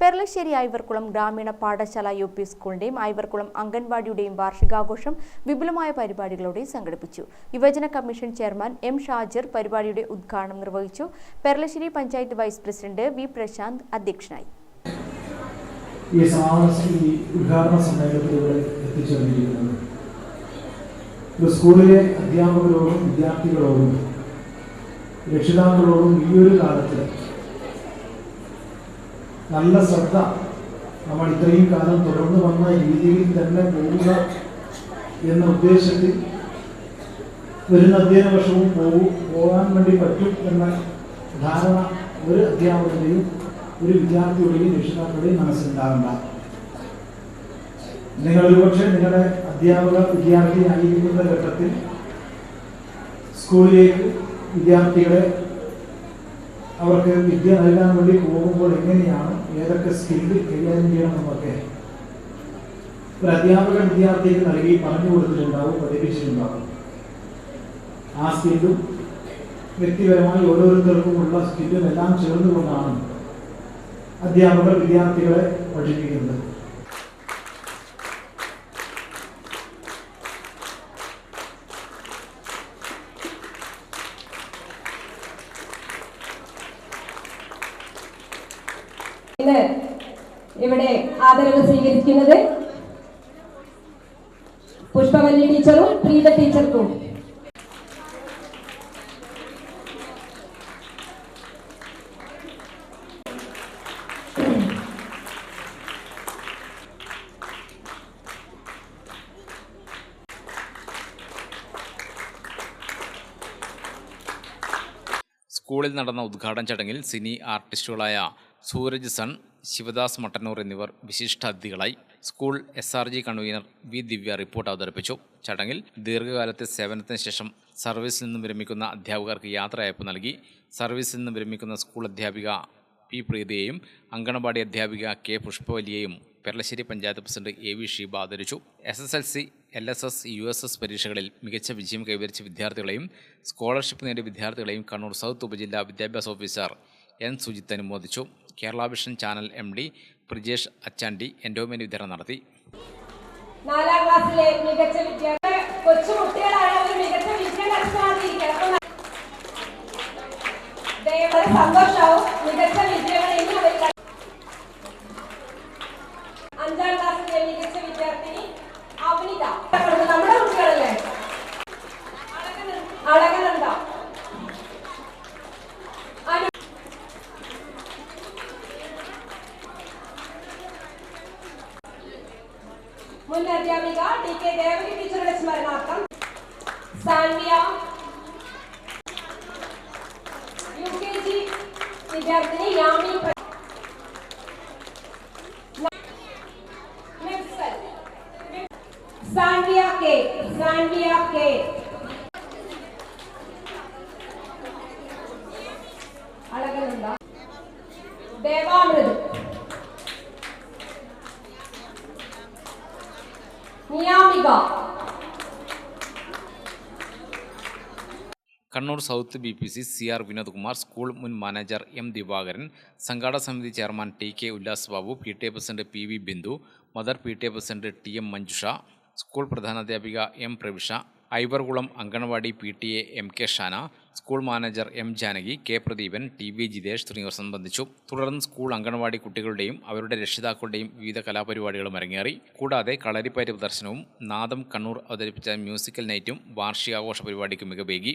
പെർളശ്ശേരി ഐവർക്കുളം ഗ്രാമീണ പാഠശാല U P സ്കൂളിന്റെയും ഐവർക്കുളം അംഗൻവാടിയുടെയും വാർഷികാഘോഷം വിപുലമായ പരിപാടികളോടെ സംഘടിപ്പിച്ചു. യുവജന കമ്മീഷൻ ചെയർമാൻ എം ഷാജിർ പരിപാടിയുടെ ഉദ്ഘാടനം നിർവഹിച്ചു. Peralassery panchayat vice president V Prashanth അധ്യക്ഷനായി. ഈ സ്കൂളിലെ അധ്യാപകരോടും വിദ്യാർത്ഥികളോടും രക്ഷിതാക്കളോടും ഈ ഒരു കാലത്ത് നല്ല ശ്രദ്ധ. നമ്മൾ ഇത്രയും കാലം തുടർന്നു വന്ന രീതിയിൽ തന്നെ പോവുക എന്ന ഉദ്ദേശത്തിൽ വരുന്ന അധ്യയന വർഷവും പോകും പോകാൻ വേണ്ടി പറ്റും എന്ന ധാരണ ഒരു അധ്യാപകരുടെയും ഒരു വിദ്യാർത്ഥിയുടെയും രക്ഷിതാക്കളുടെയും മനസ്സിലുണ്ടാകണ്ട. നിങ്ങൾ ഒരുപക്ഷെ നിങ്ങളുടെ അധ്യാപക വിദ്യാർത്ഥി ആയിരിക്കുന്ന ഘട്ടത്തിൽ സ്കൂളിലേക്ക് വിദ്യാർത്ഥികളെ അവർക്ക് വിദ്യ നൽകാൻ വേണ്ടി പോകുമ്പോൾ എങ്ങനെയാണ് ഏതൊക്കെ സ്കില്ല് കൈകാര്യം ചെയ്യണം എന്നൊക്കെ ഒരു അധ്യാപക വിദ്യാർത്ഥിക്ക് നൽകി പറഞ്ഞു കൊടുത്തിട്ടുണ്ടാവും പഠിപ്പിച്ചിട്ടുണ്ടാവും. ആ സ്കില്ലും വ്യക്തിപരമായി ഓരോരുത്തർക്കുമുള്ള സ്കില്ലും എല്ലാം ചേർന്നുകൊണ്ടാണ് അധ്യാപകർ വിദ്യാർത്ഥികളെ പഠിപ്പിക്കുന്നത്. ഇവിടെ ആദരവ് സ്വീകരിക്കുന്നത് പുഷ്പവല്ലി ടീച്ചറും പ്രീത ടീച്ചർക്കും. സ്കൂളിൽ നടന്ന ഉദ്ഘാടന ചടങ്ങിൽ സിനി ആർട്ടിസ്റ്റുകളായ സൂരജ് സൺ ശിവദാസ് മട്ടന്നൂർ എന്നിവർ വിശിഷ്ട അതിഥികളായി school SRG convener V Divya report അവതരിപ്പിച്ചു. ചടങ്ങിൽ ദീർഘകാലത്തെ സേവനത്തിന് ശേഷം സർവീസിൽ നിന്നും വിരമിക്കുന്ന അധ്യാപകർക്ക് യാത്രയയപ്പ് നൽകി. സർവീസിൽ നിന്നും വിരമിക്കുന്ന സ്കൂൾ അധ്യാപിക പി പ്രീതിയെയും അങ്കണവാടി അധ്യാപിക K പുഷ്പവലിയെയും Peralassery panchayat president A V Sheeba ആദരിച്ചു. S S L C L S S U S S പരീക്ഷകളിൽ മികച്ച വിജയം കൈവരിച്ച വിദ്യാർത്ഥികളെയും സ്കോളർഷിപ്പ് നേടിയ വിദ്യാർത്ഥികളെയും കണ്ണൂർ സൗത്ത് ഉപജില്ലാ വിദ്യാഭ്യാസ ഓഫീസർ എൻ സുജിത്ത് അനുമോദിച്ചു. Kerala Vision channel MD Prijesh Achandi endowment വിതരണം നടത്തി. നാലാം ക്ലാസ്സിലെ മികച്ച വിദ്യാർത്ഥി കൊച്ചു കുട്ടികളാണ് ഒരു മികച്ച വിജയം സന്തോഷവും. മികച്ച വിദ്യകൾ മുൻ അധ്യാപിക ടി കെ ദേവകി ടീച്ചറുടെ സ്മരണാർത്ഥം സാൻവിയ യു കെ ജി വിദ്യാർത്ഥിനി യാമി പ്ര- mixed. Sanvia K Sanvia K Alakananda Devamruth Kannur south BPC C R Vinodkumar school മുൻ മാനേജർ എം ദിവാകരൻ സംഘാടക സമിതി chairman T K Ullas Babu PTA president P V Bindu mother PTA president T M Manjusha school പ്രധാനാധ്യാപിക M Pravisha Ivarkulam anganwadi PTA M K Shana school manager M Janaki K Pradeepan T V Jithesh തുടങ്ങിയവർ സംബന്ധിച്ചു. തുടർന്ന് school anganwadi കുട്ടികളുടെയും അവരുടെ രക്ഷിതാക്കളുടെയും വിവിധ കലാപരിപാടികളും അരങ്ങേറി. കൂടാതെ കളരിപ്പയറ്റ് പ്രദർശനവും നാദം കണ്ണൂർ അവതരിപ്പിച്ച മ്യൂസിക്കൽ നൈറ്റും വാർഷികാഘോഷ പരിപാടിക്ക് മികവേകി.